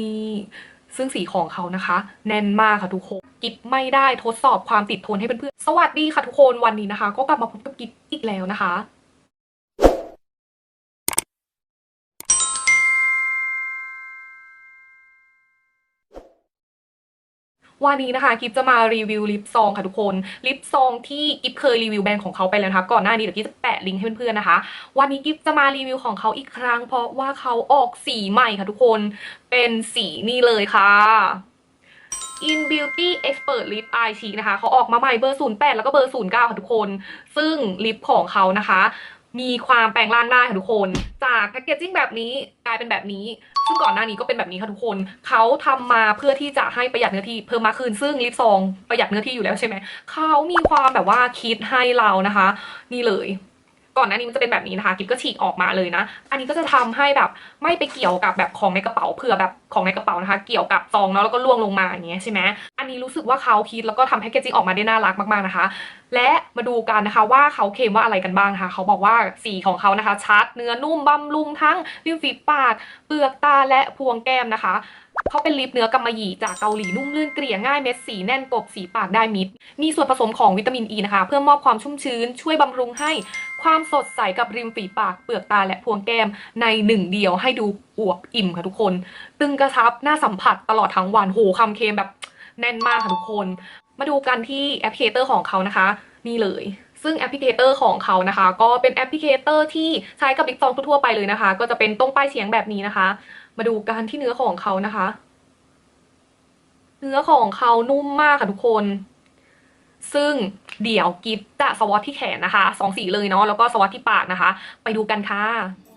นี่ซึ่งสีของเขานะคะ แน่นมากค่ะทุกคนกิฟไม่ได้ทดสอบความติดทนให้เพื่อนๆสวัสดีค่ะทุกคนวันนี้นะคะ ก็กลับมาพบกับกิฟอีกแล้วนะคะ วันนี้นะคะกิฟจะมารีวิวลิปซองค่ะทุกคนลิปซองที่กิฟเคยรีวิวแบรนด์ของเขาไปแล้วนะคะก่อนหน้านี้เดี๋ยวกิฟจะแปะลิงก์ให้เพื่อนๆนะคะ วันนี้กิฟจะมารีวิวของเขาอีกครั้ง เพราะว่าเขาออกสีใหม่ค่ะทุกคนเป็นสีนี่เลยค่ะ In Beauty Expert Lip Eye Cheek นะคะเขาออกมาใหม่เบอร์ 08 แล้วก็เบอร์ 09 ค่ะทุกคน ซึ่งลิปของเขานะคะ มีความแปลงร่างได้ค่ะทุกคน จากแพคเกจจิ้งแบบนี้กลายเป็นแบบนี้ ซึ่งก่อนหน้านี้ก็เป็นแบบนี้ค่ะทุกคนเขาทำมาเพื่อที่จะให้ประหยัดเนื้อที่เพิ่มมากขึ้นซึ่งลิปซองประหยัดเนื้อที่อยู่แล้วใช่ไหมเขามีความแบบว่าคิดให้เรานะคะ นี่เลย ก่อนหน้านี้มันจะเป็นแบบนี้นะคะกิ๊บก็ฉีกออกมาเลยนะ อันนี้ก็จะทำให้แบบไม่ไปเกี่ยวกับแบบของในกระเป๋าเผื่อแบบของในกระเป๋านะคะ เกี่ยวกับซองเนาะแล้วก็ล่วงลงมาอย่างเงี้ยใช่ไหมอันนี้รู้สึกว่าเขาคิดแล้วก็ทำแพคเกจจิ้งออกมาได้น่ารักมากๆนะคะ และมาดูกันนะคะว่าเขาเคลมว่าอะไรกันบ้างนะคะเขาบอกว่าสีของเขานะคะ ชัดเนื้อนุ่มบำรุงทั้งริมฝีปาก เปลือกตาและพวงแก้มนะคะเขาเป็นลิปเนื้อกำมะหยี่จากเกาหลีนุ่มลื่นเกลี่ยง่ายเม็ดสีแน่นกบสีปากได้มิด มีส่วนผสมของวิตามินอ e ีนะคะ เพื่อมอบความชุ่มชื้น ช่วยบำรุงให้ ความสดใสกับริมฝีปากเปลือกตาและพวงแก้มในหนึ่งเดียวให้ดูอวบอิ่มค่ะทุกคน ตึงกระชับน่าสัมผัสตลอดทั้งวันโหคำเคมแบบแน่นมากค่ะทุกคน มาดูกันที่แอปพลิเคเตอร์ของเขานะคะ นี่เลย ซึ่งแอปพลิเคเตอร์ของเขานะคะ ก็เป็นแอปพลิเคเตอร์ที่ใช้กับลิปซองทั่วๆไปเลยนะคะ ก็จะเป็นตรงป้ายเสียงแบบนี้นะคะ มาดูกันที่เนื้อของเขานะคะ เนื้อของเขานุ่มมากค่ะทุกคน ซึ่งเดี๋ยวกิฟจะสวอตที่แขนนะคะสองสีเลยเนาะแล้วก็สวอตที่ปากนะคะ ไปดูกันค่ะ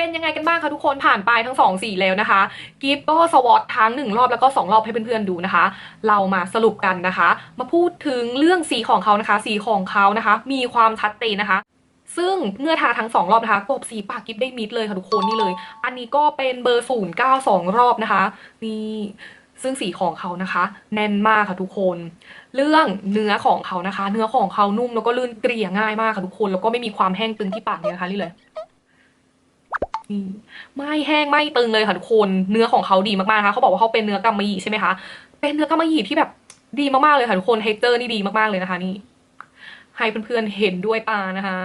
เป็นยังไงกันบ้างคะทุกคนผ่านไปทั้งสองสีแล้วนะคะ กิฟก็สวอตทั้งหนึ่งรอบแล้วก็สองรอบให้เพื่อนๆดูนะคะ เรามาสรุปกันนะคะ มาพูดถึงเรื่องสีของเขานะคะ สีของเขานะคะ มีความชัดเจนนะคะซึ่งเมื่อทาทั้งสองรอบนะคะกบสีปากกิฟได้มิดเลยค่ะทุกคนนี่เลย อันนี้ก็เป็นเบอร์ศูนย์เก้าสองรอบนะคะนี่ซึ่งสีของเขานะคะ แน่นมากค่ะทุกคน เรื่องเนื้อของเขานะคะ เนื้อของเขานุ่มแล้วก็ลื่นเกลี่ยง่ายมากค่ะทุกคน แล้วก็ไม่มีความแห้งตึงที่ปากเนี่ยนะคะนี่เลย นี่ไม่แห้งไม่ตึงเลยค่ะทุกคนเนื้อของเขาดีมากๆนะคะเขาบอกว่าเขาเป็นเนื้อกำมะหยี่ใช่ไหมคะเป็นเนื้อกำมะหยี่ที่แบบดีมากๆเลยค่ะทุกคนเทคเจอร์นี่ดีมากๆเลยนะคะนี่ให้เพื่อนๆเห็นด้วยตานะคะ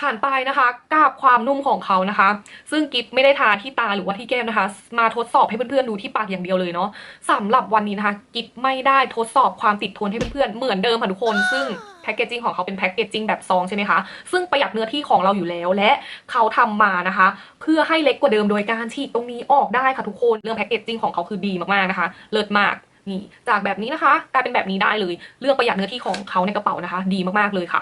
ผ่านไปนะคะกับความนุ่มของเขานะคะ ซึ่งกิฟไม่ได้ทาที่ตาหรือว่าที่แก้มนะคะ มาทดสอบให้เพื่อนๆดูที่ปากอย่างเดียวเลยเนาะสำหรับวันนี้นะคะ กิฟไม่ได้ทดสอบความติดทนให้เพื่อนๆเหมือนเดิมค่ะทุกคนซึ่ง แพคเกจจิ้งของเขาเป็นแพคเกจจิ้งแบบซองใช่ไหมคะ ซึ่งประหยัดเนื้อที่ของเราอยู่แล้ว และเขาทำมานะคะ เพื่อให้เล็กกว่าเดิมโดยการฉีกตรงนี้ออกได้ค่ะทุกคนเรื่องแพคเกจจิ้งของเขาคือดีมากๆนะคะ เลิศมากนี่จากแบบนี้นะคะกลายเป็นแบบนี้ได้เลยเรื่องประหยัดเนื้อที่ของเขาในกระเป๋านะคะ ดีมากๆเลยค่ะ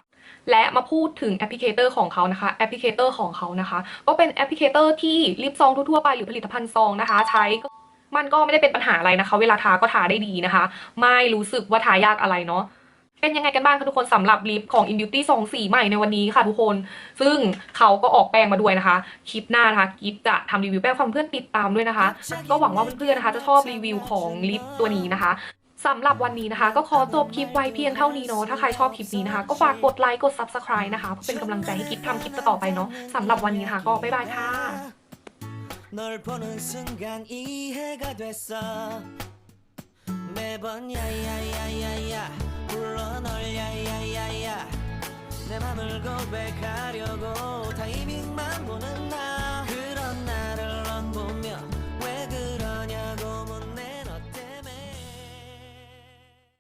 และมาพูดถึงแอปพลิเคเตอร์ของเขานะคะแอปพลิเคเตอร์ของเขานะคะ ก็เป็นแอปพลิเคเตอร์ที่ลิปซองทั่วๆไปหรือผลิตภัณฑ์ซองนะคะ ใช้มันก็ไม่ได้เป็นปัญหาอะไรนะคะ เวลาทาก็ทาได้ดีนะคะ ไม่รู้สึกว่าทายากอะไรเนาะ เป็นยังไงกันบ้างคะทุกคนสำหรับลิปของ In Beauty ซองสีใหม่ในวันนี้ค่ะทุกคน ซึ่งเขาก็ออกแป้งมาด้วยนะคะ คลิปหน้านะคะกิฟจะทำรีวิวแป้งความเพื่อนติดตามด้วยนะคะ ก็หวังว่าเพื่อนๆนะคะ จะชอบรีวิวของลิปตัวนี้นะคะ สำหรับวันนี้นะคะ ก็ขอจบคลิปไว้เพียงเท่านี้เนาะ ถ้าใครชอบคลิปนี้นะคะ ก็ฝากกดไลค์ กด subscribe นะคะ เพื่อเป็นกำลังใจให้คลิปทำคลิปต่อๆไปเนาะสำหรับวันนี้นะคะ ก็บ๊ายบายค่ะ 널 보는 순간 이해가 됐어 매번 야야야야야 불러 널 야야야야. 내 맘을 고백하려고